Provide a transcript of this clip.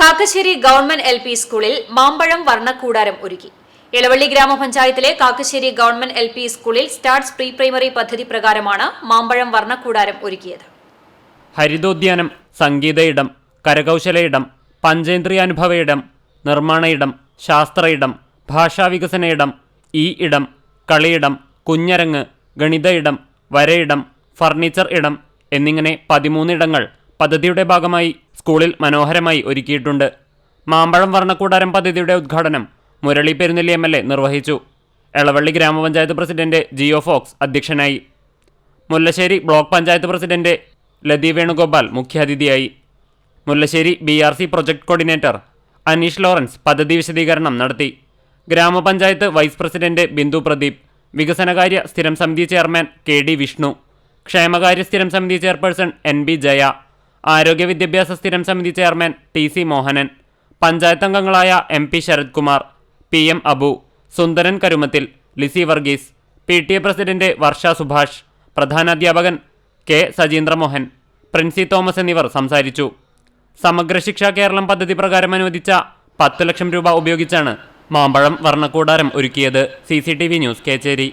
Kakkassery government L P സ്കൂളിൽ മാമ്പഴം വർണക്കൂടാരം ഒരുക്കി. ഇളവള്ളി ഗ്രാമപഞ്ചായത്തിലെ കാക്കശ്ശേരി ഗവൺമെന്റ് എൽ പി സ്കൂളിൽ സ്റ്റാർട്സ് പ്രീ പ്രൈമറി പദ്ധതി പ്രകാരമാണ് മാമ്പഴം വർണക്കൂടാരം ഒരുക്കിയത്. ഹരിതോദ്യാനം സംഗീത ഇടം കരകൗശല ഇടം പഞ്ചേന്ദ്രിയാനുഭവ ഇടം നിർമ്മാണ ഇടം ശാസ്ത്ര ഇടം ഭാഷാവികസന ഇടം ഈ ഇടം കളിയിടം കുഞ്ഞരങ്ങ് ഗണിത ഇടം വരയിടം ഫർണിച്ചർ ഇടം എന്നിങ്ങനെ പതിമൂന്ന് ഇടങ്ങൾ പദ്ധതിയുടെ ഭാഗമായി സ്കൂളിൽ മനോഹരമായി ഒരുക്കിയിട്ടുണ്ട്. മാമ്പഴം വർണക്കൂടാരം പദ്ധതിയുടെ ഉദ്ഘാടനം Murali Perunnelli M L A നിർവഹിച്ചു. എളവള്ളി ഗ്രാമപഞ്ചായത്ത് പ്രസിഡന്റ് ജിയോ ഫോക്സ് അധ്യക്ഷനായി. മുല്ലശ്ശേരി ബ്ലോക്ക് പഞ്ചായത്ത് പ്രസിഡന്റ് ലതി വേണുഗോപാൽ മുഖ്യാതിഥിയായി. Mullassery B R C project coordinator Aneesh Lawrence പദ്ധതി വിശദീകരണം നടത്തി. ഗ്രാമപഞ്ചായത്ത് വൈസ് പ്രസിഡന്റ് ബിന്ദു പ്രദീപ് വികസനകാര്യ സ്ഥിരം സമിതി ചെയർമാൻ കെ ഡി വിഷ്ണു ക്ഷേമകാര്യ സ്ഥിരം സമിതി ചെയർപേഴ്സൺ എൻ ബി ജയ ആരോഗ്യ വിദ്യാഭ്യാസ സ്ഥിരം സമിതി chairman T C Mohanan panchayat അംഗങ്ങളായ M P Sarath Kumar P M Abu Sundaran Karumathil Lissy Varghese P T A president Varsha Subhash പ്രധാനാധ്യാപകൻ K Sajeendramohan Princy Thomas എന്നിവർ സംസാരിച്ചു. സമഗ്ര ശിക്ഷ കേരളം പദ്ധതി പ്രകാരം അനുവദിച്ച പത്ത് ലക്ഷം രൂപ ഉപയോഗിച്ചാണ് മാമ്പഴം വർണക്കൂടാരം ഒരുക്കിയത്. C news Kechery.